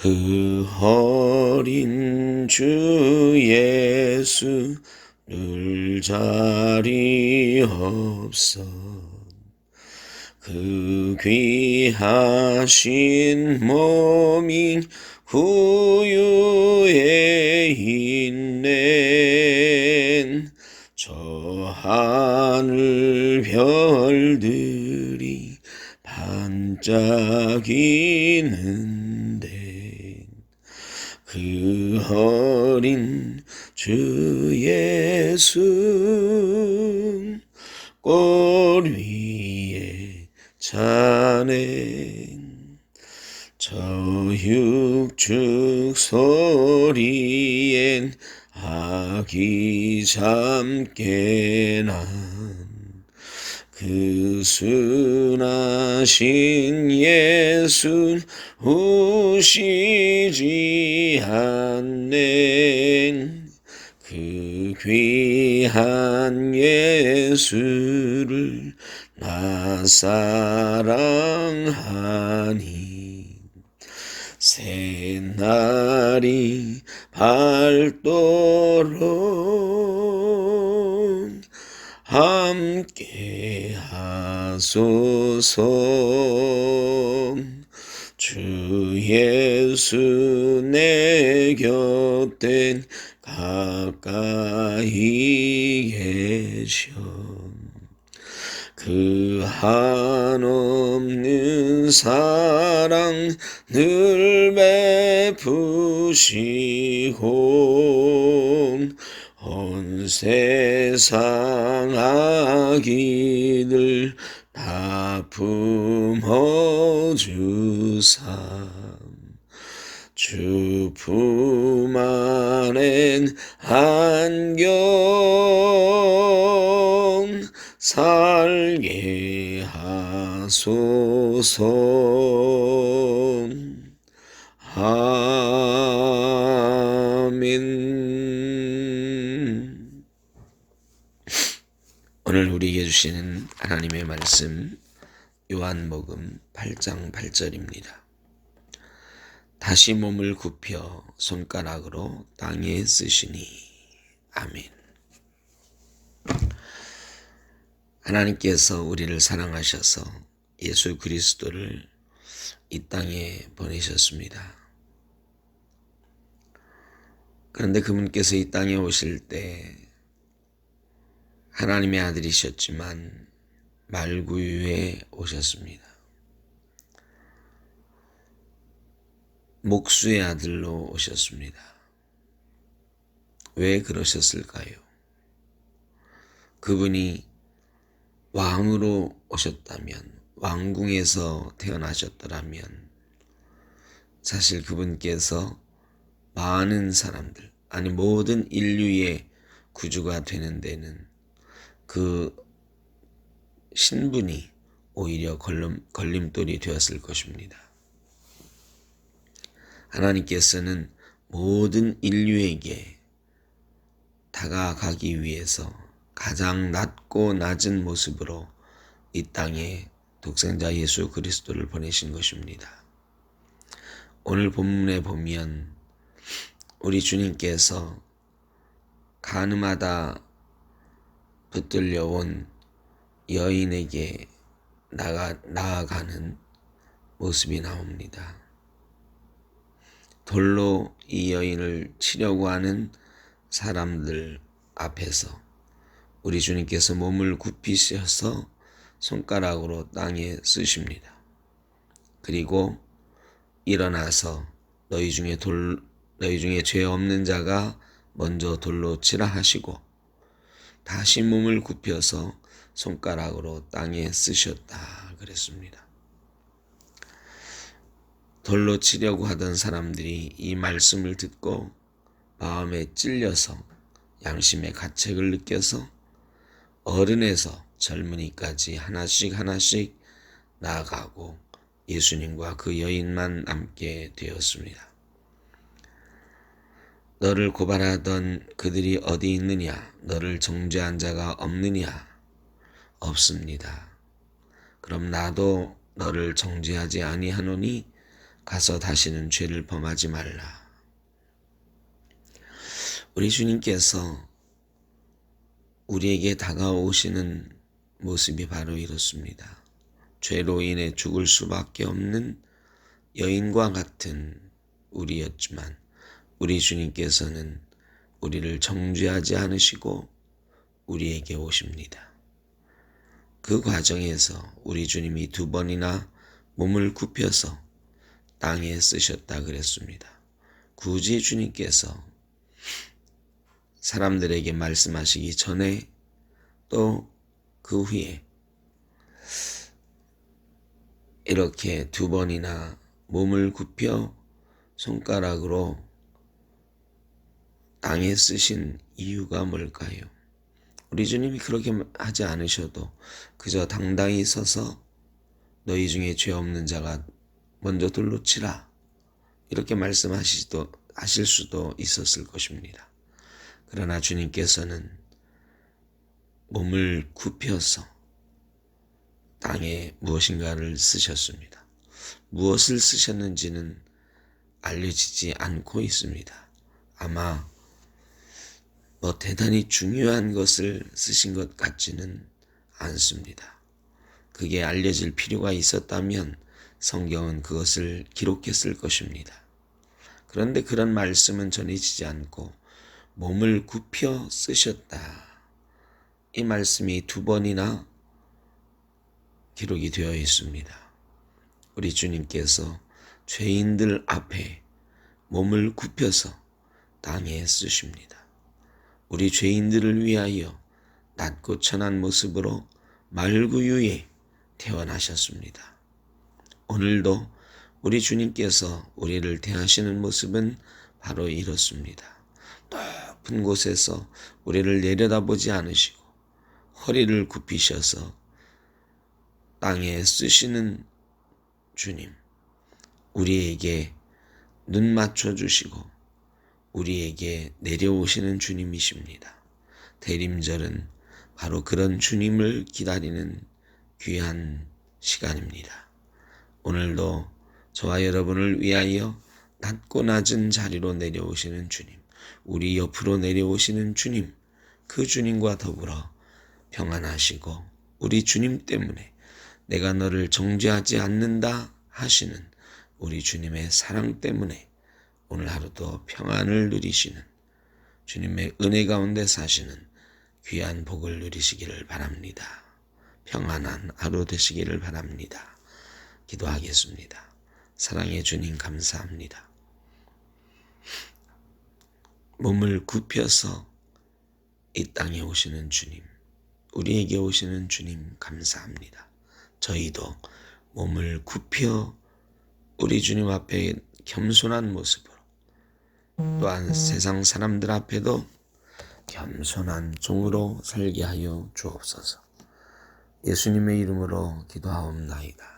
그 어린 주 예수 늘 자리 없어. 그 귀하신 몸이 후유에 있는 저 하늘 별들이 반짝이는데 그 어린 주 예수 꽃 위에 자네 저 육축 소리엔 아기 잠깨 난그 순하신 예수 우시지 않는 그 귀 한 예수를 나 사랑하니 새날이 밝도록 함께 하소서. 주 예수 내 곁엔 가까이 계셔 그 한없는 사랑 늘 베푸시고 온 세상 아기들 다 품어주사 주 품 안엔 안경 살게 하소서 아멘 오늘 우리에게 주시는 하나님의 말씀 요한복음 8장 8절입니다. 다시 몸을 굽혀 손가락으로 땅에 쓰시니 아멘. 하나님께서 우리를 사랑하셔서 예수 그리스도를 이 땅에 보내셨습니다. 그런데 그분께서 이 땅에 오실 때 하나님의 아들이셨지만 말구유에 오셨습니다. 목수의 아들로 오셨습니다. 왜 그러셨을까요? 그분이 왕으로 오셨다면, 왕궁에서 태어나셨더라면, 사실 그분께서 많은 사람들, 아니 모든 인류의 구주가 되는 데는 그 신분이 오히려 걸림, 걸림돌이 되었을 것입니다. 하나님께서는 모든 인류에게 다가가기 위해서 가장 낮고 낮은 모습으로 이 땅에 독생자 예수 그리스도를 보내신 것입니다. 오늘 본문에 보면 우리 주님께서 가늠하다 붙들려온 여인에게 나가, 나아가는 모습이 나옵니다. 돌로 이 여인을 치려고 하는 사람들 앞에서 우리 주님께서 몸을 굽히셔서 손가락으로 땅에 쓰십니다. 그리고 일어나서 너희 중에 돌 너희 중에 죄 없는 자가 먼저 돌로 치라 하시고 다시 몸을 굽혀서 손가락으로 땅에 쓰셨다 그랬습니다. 돌로 치려고 하던 사람들이 이 말씀을 듣고 마음에 찔려서 양심의 가책을 느껴서 어른에서 젊은이까지 하나씩 하나씩 나아가고 예수님과 그 여인만 남게 되었습니다. 너를 고발하던 그들이 어디 있느냐? 너를 정죄한 자가 없느냐? 없습니다. 그럼 나도 너를 정죄하지 아니하노니 가서 다시는 죄를 범하지 말라. 우리 주님께서 우리에게 다가오시는 모습이 바로 이렇습니다. 죄로 인해 죽을 수밖에 없는 여인과 같은 우리였지만 우리 주님께서는 우리를 정죄하지 않으시고 우리에게 오십니다. 그 과정에서 우리 주님이 두 번이나 몸을 굽혀서 땅에 쓰셨다 그랬습니다. 굳이 주님께서 사람들에게 말씀하시기 전에 또 그 후에 이렇게 두 번이나 몸을 굽혀 손가락으로 땅에 쓰신 이유가 뭘까요? 우리 주님이 그렇게 하지 않으셔도 그저 당당히 서서 너희 중에 죄 없는 자가 먼저 돌로 치라 이렇게 말씀하시도 하실 수도 있었을 것입니다. 그러나 주님께서는 몸을 굽혀서 땅에 무엇인가를 쓰셨습니다. 무엇을 쓰셨는지는 알려지지 않고 있습니다. 아마 뭐 대단히 중요한 것을 쓰신 것 같지는 않습니다. 그게 알려질 필요가 있었다면 성경은 그것을 기록했을 것입니다. 그런데 그런 말씀은 전해지지 않고 몸을 굽혀 쓰셨다. 이 말씀이 두 번이나 기록이 되어 있습니다. 우리 주님께서 죄인들 앞에 몸을 굽혀서 땅에 쓰십니다. 우리 죄인들을 위하여 낮고 천한 모습으로 말구유에 태어나셨습니다. 오늘도 우리 주님께서 우리를 대하시는 모습은 바로 이렇습니다. 높은 곳에서 우리를 내려다보지 않으시고 허리를 굽히셔서 땅에 쓰시는 주님, 우리에게 눈 맞춰 주시고 우리에게 내려오시는 주님이십니다. 대림절은 바로 그런 주님을 기다리는 귀한 시간입니다. 오늘도 저와 여러분을 위하여 낮고 낮은 자리로 내려오시는 주님, 우리 옆으로 내려오시는 주님, 그 주님과 더불어 평안하시고 우리 주님 때문에 내가 너를 정죄하지 않는다 하시는 우리 주님의 사랑 때문에 오늘 하루도 평안을 누리시는 주님의 은혜 가운데 사시는 귀한 복을 누리시기를 바랍니다. 평안한 하루 되시기를 바랍니다. 기도하겠습니다. 사랑의 주님 감사합니다. 몸을 굽혀서 이 땅에 오시는 주님, 우리에게 오시는 주님 감사합니다. 저희도 몸을 굽혀 우리 주님 앞에 겸손한 모습으로 또한 세상 사람들 앞에도 겸손한 종으로 살게 하여 주옵소서. 예수님의 이름으로 기도하옵나이다.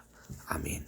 아멘.